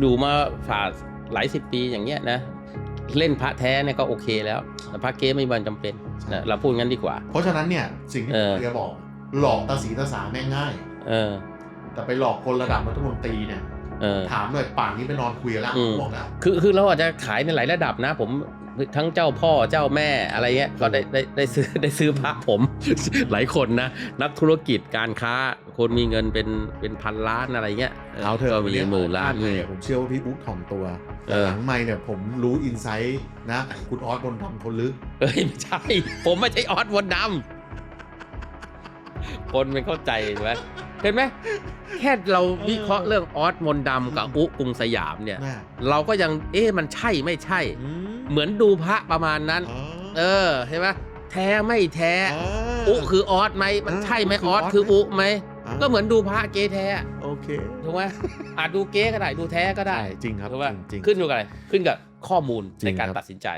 อยู่มาฝ่าหลายสิบปีอย่างเงี้ยนะ เล่นพระแท้เนี่ยก็โอเคแล้วแต่พระเก๊ไม่มีวันจำเป็นนะเราพูดงั้นดีกว่า เพราะฉะนั้นเนี่ยสิ่งที่เอผอมจะบอก หลอกตาสีตาสาแม่งง่าย เออ แต่ไปหลอกคนระดับรัฐมนตรีเนี่ยเออถามหน่อยป่านนี้ไปนอนคุยกันแล้วอืมบอกนะคือคือเราอาจจะขายในหลายระดับนะ ผม ทั้งเจ้าพ่อเจ้าแม่อะไรเงี้ยก็ได้ได้ได้ซื้อได้ซื้อพระผม หลายคนนะ นักธุรกิจการค้า คนมีเงินเป็นเป็นพันล้านอะไรเงี้ยเอาเถอะก็มีหมื่นล้านเลมียผมเชื่อว่าพี่บุ๊กถ่อมตัวเอแต่อหลังไม่เนี่ยผมรู้อินไซต์นะของคุณออสบนทำคนลึกเอ้ยไม่ใช่ ผมไม่ใช่ออสวนดำคนไม่เข้าใจเห็นไหม เห็นไหมแค่เราวิเคราะห์เรื่องออสมนต์ดำกับอุกรุงสยามเนี่ย น่ะเราก็ยังเอ๊ะมันใช่ไม่ใช่ อืมเหมือนดูพระประมาณนั้น อ๋อเออใช่ไหมแท้ไม่แท้อ่าอุคือออสไหมมันอ่าใช่ไหมอุอคืออออสสคืออุไหมอ่าก็เหมือนดูพระเก๊แท้โอเคถูกไหมอาจดูเก๊ก็ได้ดูแท้ก็ได้ใช่จริงครับถูกไหมจริงขึ้นอยู่กับอะไรขึ้นกับข้อมูลจริในงการครับตัดสินใจ